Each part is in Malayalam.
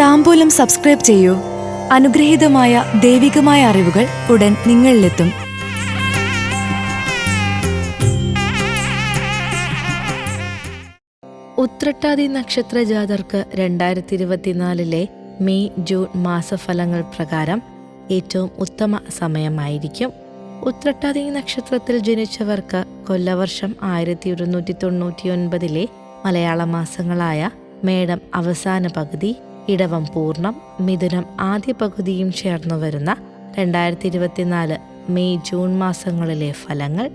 താമ്പൂലം സബ്സ്ക്രൈബ് ചെയ്യൂ. അനുഗ്രഹീതമായ ദൈവികമായ അറിവുകൾ ഉടൻ നിങ്ങളിലെത്തും. ഉത്രട്ടാതി നക്ഷത്ര ജാതർക്ക് രണ്ടായിരത്തി ഇരുപത്തിനാലിലെ മെയ് ജൂൺ മാസഫലങ്ങൾ പ്രകാരം ഏറ്റവും ഉത്തമ സമയമായിരിക്കും. ഉത്രട്ടാതി നക്ഷത്രത്തിൽ ജനിച്ചവർക്ക് കൊല്ലവർഷം ആയിരത്തി ഒരുന്നൂറ്റി തൊണ്ണൂറ്റി ഒൻപതിലെ മലയാള മാസങ്ങളായ മേടം അവസാന പകുതി ഇടവം പൂർണം മിഥുനം ആദ്യ പകുതിയും ചേർന്നു വരുന്ന രണ്ടായിരത്തി ഇരുപത്തിനാല് മെയ് ജൂൺ മാസങ്ങളിലെ ഫലങ്ങൾ.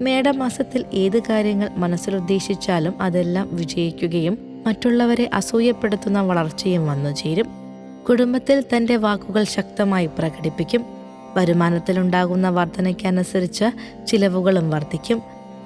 മേടമാസത്തിൽ ഏത് കാര്യങ്ങൾ മനസ്സിലുദ്ദേശിച്ചാലും അതെല്ലാം വിജയിക്കുകയും മറ്റുള്ളവരെ അസൂയപ്പെടുത്തുന്ന വളർച്ചയും വന്നു ചേരും. കുടുംബത്തിൽ തന്റെ വാക്കുകൾ ശക്തമായി പ്രകടിപ്പിക്കും. വരുമാനത്തിലുണ്ടാകുന്ന വർധനയ്ക്കനുസരിച്ച് ചിലവുകളും വർദ്ധിക്കും.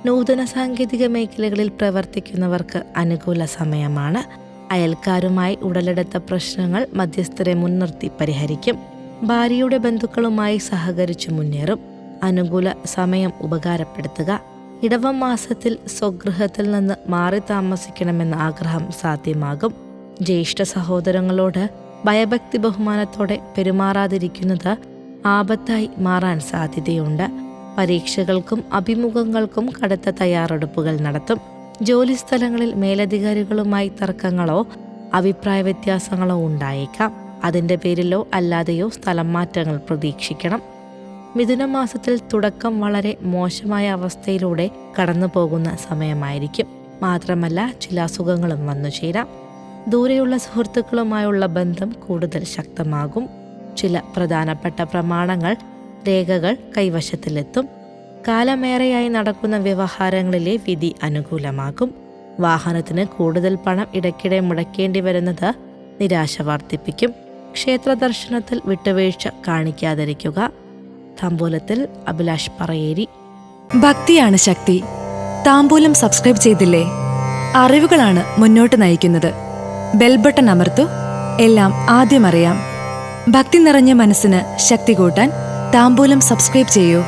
നൂതന സാങ്കേതിക മേഖലകളിൽ പ്രവർത്തിക്കുന്നവർക്ക് അനുകൂല സമയമാണ്. അയൽക്കാരുമായി ഉടലെടുത്ത പ്രശ്നങ്ങൾ മധ്യസ്ഥരെ മുൻനിർത്തി പരിഹരിക്കും. ഭാര്യയുടെ ബന്ധുക്കളുമായി സഹകരിച്ചു മുന്നേറും. അനുകൂല സമയം ഉപകാരപ്പെടുത്തുക. ഇടവം മാസത്തിൽ സ്വഗൃഹത്തിൽ നിന്ന് മാറി താമസിക്കണമെന്ന ആഗ്രഹം സാധ്യമാകും. ജ്യേഷ്ഠ സഹോദരങ്ങളോട് ഭയഭക്തി ബഹുമാനത്തോടെ പെരുമാറാതിരിക്കുന്നത് ആപത്തായി മാറാൻ സാധ്യതയുണ്ട്. പരീക്ഷകൾക്കും അഭിമുഖങ്ങൾക്കും കടുത്ത തയ്യാറെടുപ്പുകൾ നടത്തും. ജോലിസ്ഥലങ്ങളിൽ മേലധികാരികളുമായി തർക്കങ്ങളോ അഭിപ്രായ വ്യത്യാസങ്ങളോ ഉണ്ടായേക്കാം. അതിന്റെ പേരിലോ അല്ലാതെയോ സ്ഥലം മാറ്റങ്ങൾ പ്രതീക്ഷിക്കണം. മിഥുന മാസത്തിൽ തുടക്കം വളരെ മോശമായ അവസ്ഥയിലൂടെ കടന്നു പോകുന്ന സമയമായിരിക്കും. മാത്രമല്ല ചില അസുഖങ്ങളും വന്നു ചേരാം. ദൂരെയുള്ള സുഹൃത്തുക്കളുമായുള്ള ബന്ധം കൂടുതൽ ശക്തമാകും. ചില പ്രധാനപ്പെട്ട പ്രമാണങ്ങൾ രേഖകൾ കൈവശത്തിലെത്തും. കാലമേറെയായി നടക്കുന്ന വ്യവഹാരങ്ങളിലെ വിധി അനുകൂലമാകും. വാഹനത്തിന് കൂടുതൽ പണം ഇടയ്ക്കിടെ മുടക്കേണ്ടി വരുന്നത് നിരാശ വർദ്ധിപ്പിക്കും. ക്ഷേത്ര ദർശനത്തിൽ വിട്ടുവീഴ്ച കാണിക്കാതിരിക്കുക. തമ്പൂലത്തിൽ അഭിലാഷ് പറയേരി. ഭക്തിയാണ് ശക്തി. താമ്പൂലം സബ്സ്ക്രൈബ് ചെയ്തില്ലേ? അറിവുകളാണ് മുന്നോട്ട് നയിക്കുന്നത്. ബെൽബട്ടൺ അമർത്തു. എല്ലാം ആദ്യം അറിയാം. ഭക്തി നിറഞ്ഞ മനസ്സിന് ശക്തി കൂട്ടാൻ താമ്പൂലം സബ്സ്ക്രൈബ് ചെയ്യൂ.